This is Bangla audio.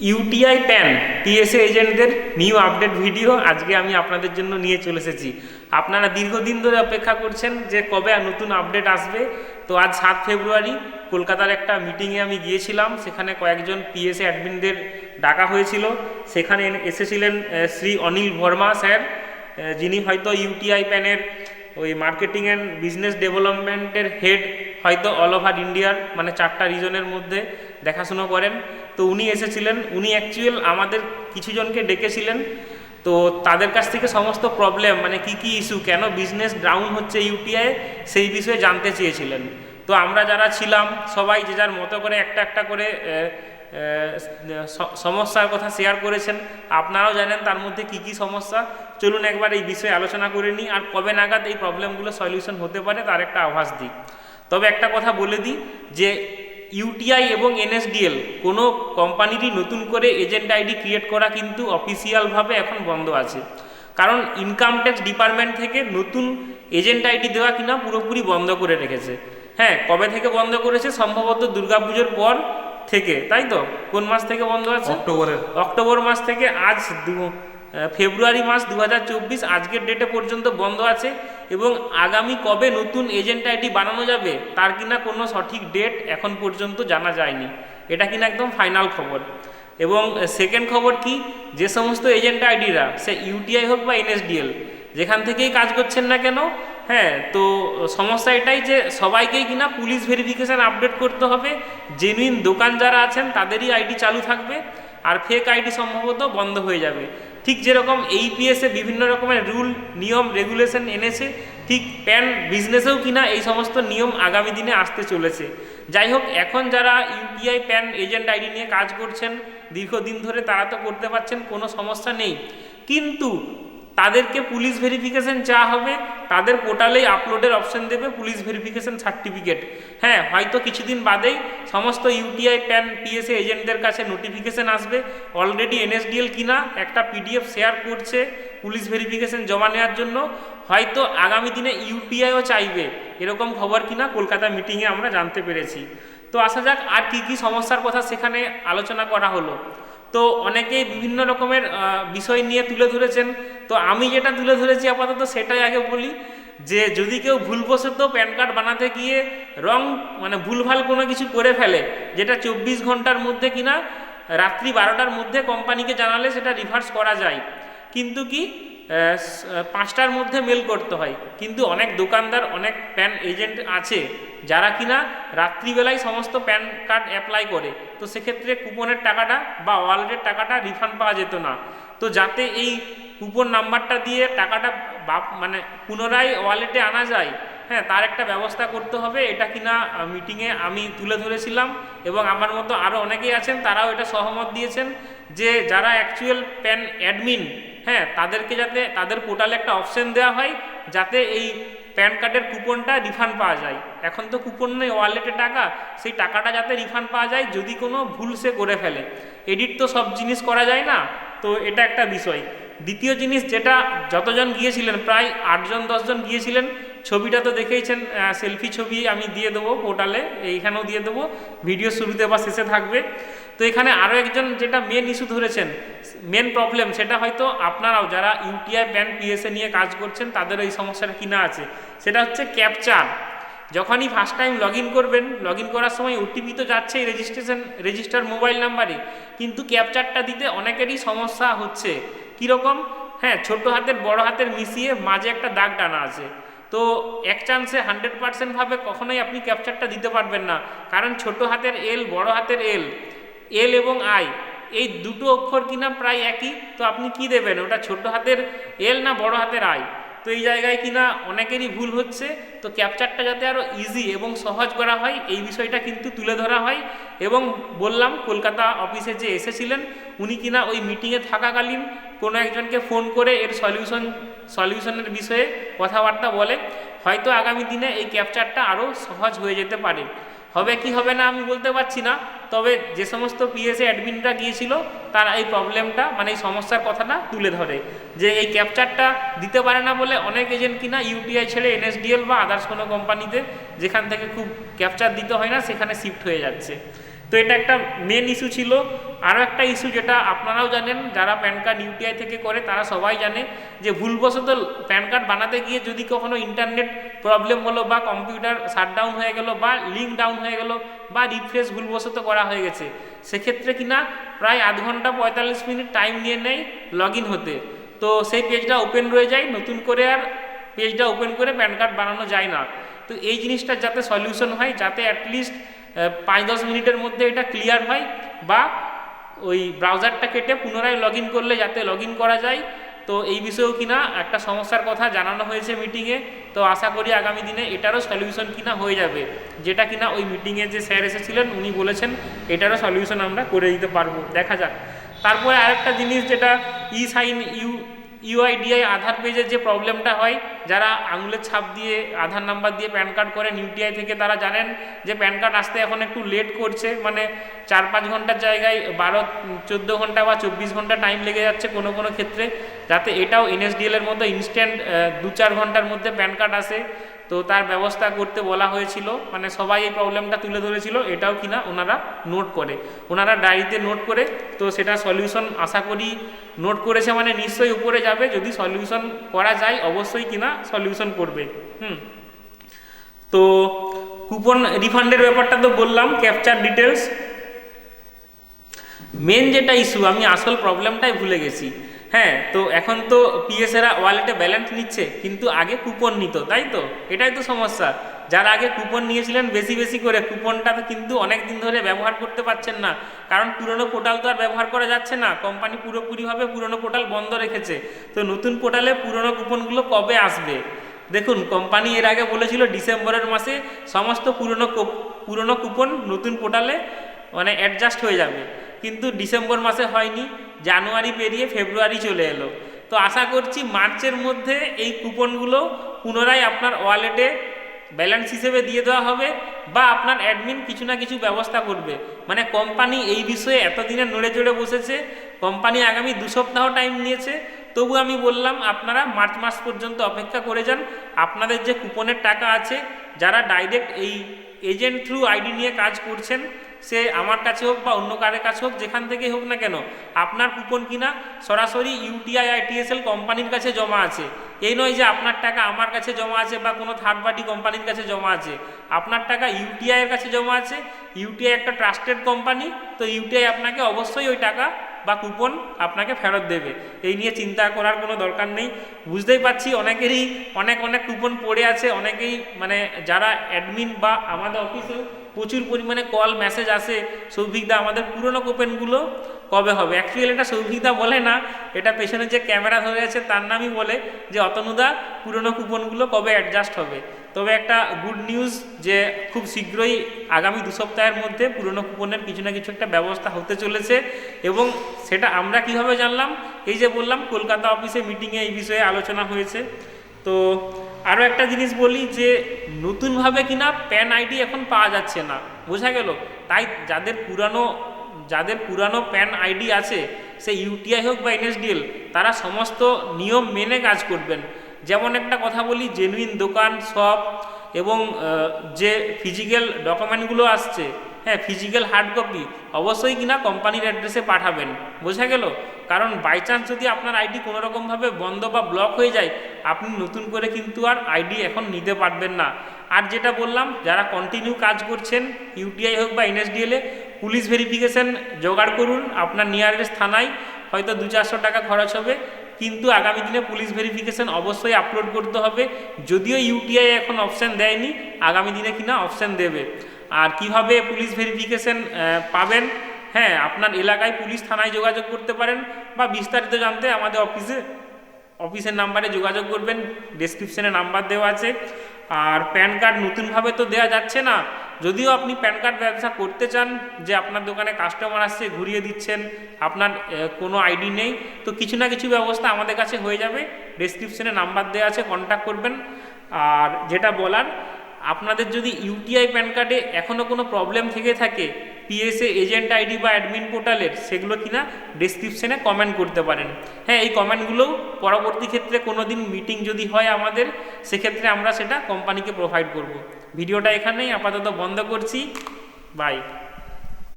ইউটিআই প্যান পিএসএ এজেন্টদের নিউ আপডেট ভিডিও আজকে আমি আপনাদের জন্য নিয়ে চলে এসেছি। আপনারা দীর্ঘদিন ধরে অপেক্ষা করছেন যে কবে নতুন আপডেট আসবে। তো আজ সাত ফেব্রুয়ারি, কলকাতার একটা মিটিংয়ে আমি গিয়েছিলাম, সেখানে কয়েকজন পিএসএ অ্যাডমিনদের ডাকা হয়েছিল। সেখানে এসেছিলেন শ্রী অনিল ভর্মা স্যার যিনি হয়তো ইউটিআই প্যানের ওই মার্কেটিং অ্যান্ড বিজনেস ডেভেলপমেন্টের হেড হয়তো অল ওভার ইন্ডিয়ার মানে চারটা রিজনের মধ্যে দেখাশুনো করেন। তো উনি এসেছিলেন, উনি অ্যাকচুয়াল আমাদের কিছুজনকে ডেকেছিলেন। তো তাদের কাছ থেকে সমস্ত প্রবলেম মানে কি কি ইস্যু কেন বিজনেস ডাউন হচ্ছে ইউটিআই সেই বিষয়ে জানতে চেয়েছিলেন। তো আমরা যারা ছিলাম, সবাই যে যার মতো করে একটা একটা করে সমস্যার কথা শেয়ার করেছেন, আপনারাও জানেন তার মধ্যে কি কি সমস্যা। চলুন একবার এই বিষয়ে আলোচনা করে নিই, আর কবে নাগাদ এই প্রবলেমগুলো সলিউশন হতে পারে, তার একটা আভাস দিই। তবে একটা কথা বলে দিই, যে ইউটিআই এবং এনএসডিএল কোনো কোম্পানিরই নতুন করে এজেন্ট আইডি ক্রিয়েট করা কিন্তু অফিসিয়ালভাবে এখন বন্ধ আছে। কারণ ইনকাম ট্যাক্স ডিপার্টমেন্ট থেকে নতুন এজেন্ট আইডি দেওয়া কিনা পুরোপুরি বন্ধ করে রেখেছে। হ্যাঁ কবে থেকে বন্ধ করেছে? সম্ভবত দুর্গাপুজোর পর থেকে তাই তো? কোন মাস থেকে বন্ধ আছে? অক্টোবরের। অক্টোবর মাস থেকে আজ ফেব্রুয়ারি মাস দু হাজার চব্বিশ আজকের ডেটে পর্যন্ত বন্ধ আছে এবং আগামী কবে নতুন এজেন্ট আইডি বানানো যাবে, তার কিনা কোনো সঠিক ডেট এখন পর্যন্ত জানা যায়নি। এটা কিনা একদম ফাইনাল খবর। এবং সেকেন্ড খবর কি? যে সমস্ত এজেন্ট আইডিরা সে ইউটিআই হোক বা এনএসডিএল যেখান থেকেই কাজ করছেন না কেন হ্যাঁ তো সমস্যা এটাই যে সবাইকেই কিনা পুলিশ ভেরিফিকেশান আপডেট করতে হবে। জেনুইন দোকান যারা আছেন, তাদেরই আইডি চালু থাকবে। আর ফেক আইডি সম্ভবত বন্ধ হয়ে যাবে। ঠিক যেরকম এইপিএসে বিভিন্ন রকমের রুল নিয়ম রেগুলেশন এনেছে, ঠিক প্যান বিজনেসেও কিনা এই সমস্ত নিয়ম আগামী দিনে আসতে চলেছে। যাই হোক, এখন যারা ইউপিআই প্যান এজেন্ট আইডি নিয়ে কাজ করছেন, দীর্ঘদিন ধরে তারা তো করতে পারছেন, কোনো সমস্যা নেই। কিন্তু তাদেরকে পুলিশ ভেরিফিকেশন চা হবে, তাদের পোর্টালেই আপলোডের অপশন দেবে, পুলিশ ভেরিফিকেশন সার্টিফিকেট হ্যাঁ হয়তো কিছুদিন বাদেই সমস্ত ইউটিআই প্যান পিএসএ এজেন্টদের কাছে নোটিফিকেশন আসবে অলরেডি এনএসডিএল কিনা একটা পিডিএফ শেয়ার করছে পুলিশ ভেরিফিকেশন জমা নেওয়ার জন্য। হয়তো আগামী দিনে ইউটিআইও চাইবে, এরকম খবর কিনা কলকাতা মিটিংয়ে আমরা জানতে পেরেছি। তো আসা যাক আর কি কি সমস্যার কথা সেখানে আলোচনা করা হলো। তো অনেকেই বিভিন্ন রকমের বিষয় নিয়ে তুলে ধরেছেন। তো আমি যেটা তুলে ধরেছি আপাতত সেটাই আগে বলি যে যদি কেউ ভুলবশত প্যান কার্ড বানাতে গিয়ে রং মানে ভুলভাল কোনো কিছু করে ফেলে, যেটা চব্বিশ ঘণ্টার মধ্যে কিনা রাত্রি বারোটার মধ্যে কোম্পানিকে জানালে সেটা রিভার্স করা যায়। কিন্তু কি পাঁচটার মধ্যে মেল করতে হয়। কিন্তু অনেক দোকানদার, অনেক প্যান এজেন্ট আছে যারা কিনা রাত্রিবেলায় সমস্ত প্যান কার্ড অ্যাপ্লাই করে। তো সেক্ষেত্রে কুপনের টাকাটা বা ওয়ালেটের টাকাটা রিফান্ড পাওয়া যেত না। তো যাতে এই কুপন নাম্বারটা দিয়ে টাকাটা মানে পুনরায় ওয়ালেটে আনা যায় হ্যাঁ তার একটা ব্যবস্থা করতে হবে। এটা কিনা মিটিংয়ে আমি তুলে ধরেছিলাম এবং আমার মতো আরও অনেকেই আছেন, তারাও এটা সহমত দিয়েছেন যে যারা অ্যাকচুয়াল প্যান অ্যাডমিন হ্যাঁ তাদেরকে যাতে, তাদের পোর্টালে একটা অপশন দেওয়া হয়, যাতে এই প্যান কার্ডের কুপনটা রিফান্ড পাওয়া যায়। এখন তো কুপন নেই ওয়ালেটে টাকা, সেই টাকাটা যাতে রিফান্ড পাওয়া যায়, যদি কোনো ভুল সে করে ফেলে। এডিট তো সব জিনিস করা যায় না, তো এটা একটা বিষয়। দ্বিতীয় জিনিস যেটা, যতজন গিয়েছিলেন, প্রায় আটজন, দশজন গিয়েছিলেন ছবিটা তো দেখেইছেন সেলফি ছবি আমি দিয়ে দেবো পোর্টালে এইখানেও দিয়ে দেবো ভিডিও শুরুতে বা শেষে থাকবে। তো এখানে আরও একজন যেটা মেন ইস্যু ধরেছেন মেন প্রবলেম সেটা হয়তো আপনারাও যারা ইউটিআই ব্যান্ড পিএসএ নিয়ে কাজ করছেন, তাদের এই সমস্যাটা কিনা আছে। সেটা হচ্ছে ক্যাপচার যখনই ফার্স্ট টাইম লগ করবেন লগ করার সময় ওটিপি তো যাচ্ছেই রেজিস্ট্রেশন রেজিস্টার মোবাইল নাম্বারে কিন্তু ক্যাপচারটা দিতে অনেকেরই সমস্যা হচ্ছে। কীরকম? হ্যাঁ ছোট হাতের, বড় হাতের মিশিয়ে মাঝে একটা দাগ টানা আছে। তো এক চান্সে হান্ড্রেড পার্সেন্টভাবে কখনোই আপনি ক্যাপচারটা দিতে পারবেন না। কারণ ছোট হাতের এল বড় হাতের এল এল এবং আই এই দুটো অক্ষর কিনা প্রায় একই। তো আপনি কি দেবেন? ওটা ছোট হাতের এল না বড় হাতের আই তো এই জায়গায় কিনা অনেকেরই ভুল হচ্ছে। তো ক্যাপচারটা যাতে আরও ইজি এবং সহজ করা হয়, এই বিষয়টা কিন্তু তুলে ধরা হয়। এবং বললাম, কলকাতা অফিসে যে এসেছিলেন, উনি কিনা ওই মিটিংয়ে থাকাকালীন কোনো একজনকে ফোন করে এর সলিউশন, সলিউশনের বিষয়ে কথাবার্তা বলে। হয়তো আগামী দিনে এই ক্যাপচারটা আরও সহজ হয়ে যেতে পারে। হবে কি হবে না আমি বলতে পারছি না। তবে যে সমস্ত পিএসএ অ্যাডমিনরা গিয়েছিল, তারা এই প্রবলেমটা মানে এই সমস্যার কথাটা তুলে ধরে। যে এই ক্যাপচারটা দিতে পারে না বলে অনেক এজেন্ট কিনা ইউটিআই ছেড়ে এনএসডিএল বা আদার্স কোনো কোম্পানিতে, যেখান থেকে খুব ক্যাপচার দিতে হয় না, সেখানে শিফট হয়ে যাচ্ছে। তো এটা একটা মেন ইস্যু ছিল। আরও একটা ইস্যু যেটা আপনারাও জানেন, যারা প্যান কার্ড ইউটিআই থেকে করে, তারা সবাই জানে যে ভুলবশত প্যান কার্ড বানাতে গিয়ে যদি কখনো ইন্টারনেট প্রবলেম হলো বা কম্পিউটার শাটডাউন হয়ে গেল বা লিঙ্ক ডাউন হয়ে গেল বা রিফ্রেশ ভুলবশত করা হয়ে গেছে, সেক্ষেত্রে কিনা প্রায় আধ ঘণ্টা পঁয়তাল্লিশ মিনিট টাইম নিয়ে নেয় লগ হতে। তো সেই পেজটা ওপেন রয়ে যায়, নতুন করে আর পেজটা ওপেন করে প্যান কার্ড বানানো যায় না। তো এই জিনিসটা যাতে সলিউশন হয়, যাতে অ্যাটলিস্ট পাঁচ দশ মিনিটের মধ্যে এটা ক্লিয়ার হয় বা ওই ব্রাউজারটা কেটে পুনরায় লগ করলে যাতে লগ করা যায়। তো এই বিষয়েও কিনা একটা সমস্যার কথা জানানো হয়েছে মিটিংয়ে তো আশা করি আগামী দিনে এটারও সলিউশন কিনা হয়ে যাবে। যেটা কিনা ওই মিটিংয়ে যে স্যার এসেছিলেন, উনি বলেছেন এটারও সলিউশন আমরা করে দিতে পারব। দেখা যাক। তারপরে আরেকটা জিনিস যেটা e sign U UIDAI Aadhaar পেজের যে প্রবলেমটা হয়, যারা আঙুলের ছাপ দিয়ে আধার নাম্বার দিয়ে প্যান কার্ড করেন ইউটিআই থেকে তারা জানেন যে প্যান কার্ড আসতে এখন একটু লেট করছে মানে চার পাঁচ ঘণ্টার জায়গায় বারো, চোদ্দ ঘণ্টা বা চব্বিশ ঘণ্টা টাইম লেগে যাচ্ছে কোনো কোনো ক্ষেত্রে, যাতে এটাও এনএসডিএলের মতো ইনস্ট্যান্ট দু চার ঘণ্টার মধ্যে প্যান কার্ড আসে। তো তার ব্যবস্থা করতে বলা হয়েছিল মানে সবাই এই প্রবলেমটা তুলে ধরেছিল, এটাও কিনা ওনারা নোট করে। ওনারা ডায়েরিতে নোট করে, তো সেটা সলিউশন আশা করি নোট করেছে মানে নিশ্চয়ই উপরে যাবে, যদি সলিউশন করা যায় অবশ্যই কিনা সলিউশন করবে। হুম। তো কুপন রিফান্ডের ব্যাপারটা তো বললাম ক্যাপচার ডিটেলস মেন যেটা ইস্যু আমি আসল প্রবলেমটাই ভুলে গেছি। হ্যাঁ তো এখন তো পিএসএরা ওয়ালেটে ব্যালেন্স নিচ্ছে, কিন্তু আগে কুপন নিত, তাই তো? এটাই তো সমস্যা। যারা আগে কুপন নিয়েছিলেন, বেশি বেশি করে। কুপনটা কিন্তু অনেক দিন ধরে ব্যবহার করতে পারছেন না। কারণ পুরনো পোর্টাল তো আর ব্যবহার করা যাচ্ছে না। কোম্পানি পুরোপুরিভাবে পুরনো পোর্টাল বন্ধ রেখেছে। তো নতুন পোর্টালে পুরনো কুপনগুলো কবে আসবে? দেখুন কোম্পানি এর আগে বলেছিল ডিসেম্বরের মাসে সমস্ত পুরনো পুরনো কুপন নতুন পোর্টালে মানে অ্যাডজাস্ট হয়ে যাবে। কিন্তু ডিসেম্বর মাসে হয়নি। জানুয়ারি পেরিয়ে ফেব্রুয়ারি চলে এলো। তো আশা করছি মার্চের মধ্যে এই কুপনগুলো পুনরায় আপনার ওয়ালেটে ব্যালেন্স হিসেবে দিয়ে দেওয়া হবে বা আপনার অ্যাডমিন কিছু না কিছু ব্যবস্থা করবে। মানে কোম্পানি এই বিষয়ে এতদিনে নড়ে চড়ে বসেছে, কোম্পানি আগামী দু সপ্তাহ টাইম নিয়েছে। তবু আমি বললাম, আপনারা মার্চ মাস পর্যন্ত অপেক্ষা করে যান। আপনাদের যে কুপনের টাকা আছে, যারা ডাইরেক্ট এই এজেন্ট থ্রু আইডি নিয়ে কাজ করছেন সে আমার কাছে হোক বা অন্য কারের কাছে হোক, যেখান থেকেই হোক না কেন, আপনার কুপন কিনা সরাসরি ইউটিআই আইটিএসএল কোম্পানির কাছে জমা আছে। এই নয় যে আপনার টাকা আমার কাছে জমা আছে বা কোনো থার্ড পার্টি কোম্পানির কাছে জমা আছে। আপনার টাকা ইউটিআই এর কাছে জমা আছে। ইউটিআই একটা ট্রাস্টেড কোম্পানি তো ইউটিআই আপনাকে অবশ্যই ওই টাকা বা কুপন আপনাকে ফেরত দেবে। এই নিয়ে চিন্তা করার কোনো দরকার নেই। বুঝতেই পারছি অনেকেরই অনেক অনেক কুপন পড়ে আছে, অনেকেই মানে যারা অ্যাডমিন বা আমাদের অফিসে প্রচুর পরিমাণে কল মেসেজ আসে। সৌভিকদা, আমাদের পুরনো কুপনগুলো কবে হবে? অ্যাকচুয়ালি এটা সৌভিকদা বলে না। এটা পেছনে যে ক্যামেরা ধরে আছে তার নামই বলে যে অতনুদা, পুরনো কুপনগুলো কবে অ্যাডজাস্ট হবে? তবে একটা গুড নিউজ যে খুব শীঘ্রই আগামী দু সপ্তাহের মধ্যে পুরনো কুপনের কিছু না কিছু একটা ব্যবস্থা হতে চলেছে এবং সেটা আমরা কীভাবে জানলাম? এই যে বললাম, কলকাতা অফিসে মিটিংয়ে এই বিষয়ে আলোচনা হয়েছে। তো আরও একটা জিনিস বলি যে নতুনভাবে কিনা প্যান আইডি এখন পাওয়া যাচ্ছে না। বোঝা গেল? তাই যাদের পুরানো যাদের পুরানো প্যান আইডি আছে, সে ইউটিআই হোক বা এনএসডিএল তারা সমস্ত নিয়ম মেনে কাজ করবেন। যেমন একটা কথা বলি জেনুইন দোকান শপ এবং যে ফিজিক্যাল ডকুমেন্টগুলো আসছে হ্যাঁ ফিজিক্যাল হার্ড কপি অবশ্যই কিনা কোম্পানির অ্যাড্রেসে পাঠাবেন। বোঝা গেল? কারণ বাই চান্স যদি আপনার আইডি কোনো রকমভাবে বন্ধ বা ব্লক হয়ে যায়, আপনি নতুন করে কিন্তু আর আইডি এখন নিতে পারবেন না। আর যেটা বললাম, যারা কন্টিনিউ কাজ করছেন ইউটিআই হোক বা এনএসডিএলে পুলিশ ভেরিফিকেশন জোগাড় করুন আপনার নিয়ারেস্ট থানায়, হয়তো দু চারশো টাকা খরচ হবে। কিন্তু আগামী দিনে পুলিশ ভেরিফিকেশন অবশ্যই আপলোড করতে হবে। যদিও ইউটিআই এখন অপশান দেয়নি, আগামী দিনে কিনা অপশান দেবে। আর কীভাবে পুলিশ ভেরিফিকেশন পাবেন? হ্যাঁ আপনার এলাকায় পুলিশ থানায় যোগাযোগ করতে পারেন বা বিস্তারিত জানতে আমাদের অফিসে, অফিসের নাম্বারে যোগাযোগ করবেন ডেসক্রিপশনে নাম্বার দেওয়া আছে। আর প্যান কার্ড নতুনভাবে তো দেওয়া যাচ্ছে না, যদিও আপনি প্যান কার্ড ব্যবসা করতে চান, যে আপনার দোকানে কাস্টমার আসছে, ঘুরিয়ে দিচ্ছেন, আপনার কোনো আইডি নেই, তো কিছু না কিছু ব্যবস্থা আমাদের কাছে হয়ে যাবে। ডেসক্রিপশনে নাম্বার দেওয়া আছে কন্ট্যাক্ট করবেন। আর যেটা বলার আপনাদের যদি ইউটিআই প্যান কার্ডে এখনও কোনো প্রবলেম থেকে থাকে পিএসএ এজেন্ট আইডি বা অ্যাডমিন পোর্টালের সেগুলো কিনা ডিসক্রিপশনে কমেন্ট করতে পারেন। হ্যাঁ এই কমেন্টগুলোও পরবর্তী ক্ষেত্রে কোনো দিন মিটিং যদি হয় আমাদের, সেক্ষেত্রে আমরা সেটা কোম্পানিকে প্রোভাইড করব। ভিডিওটা এখানেই আপাতত বন্ধ করছি। বাই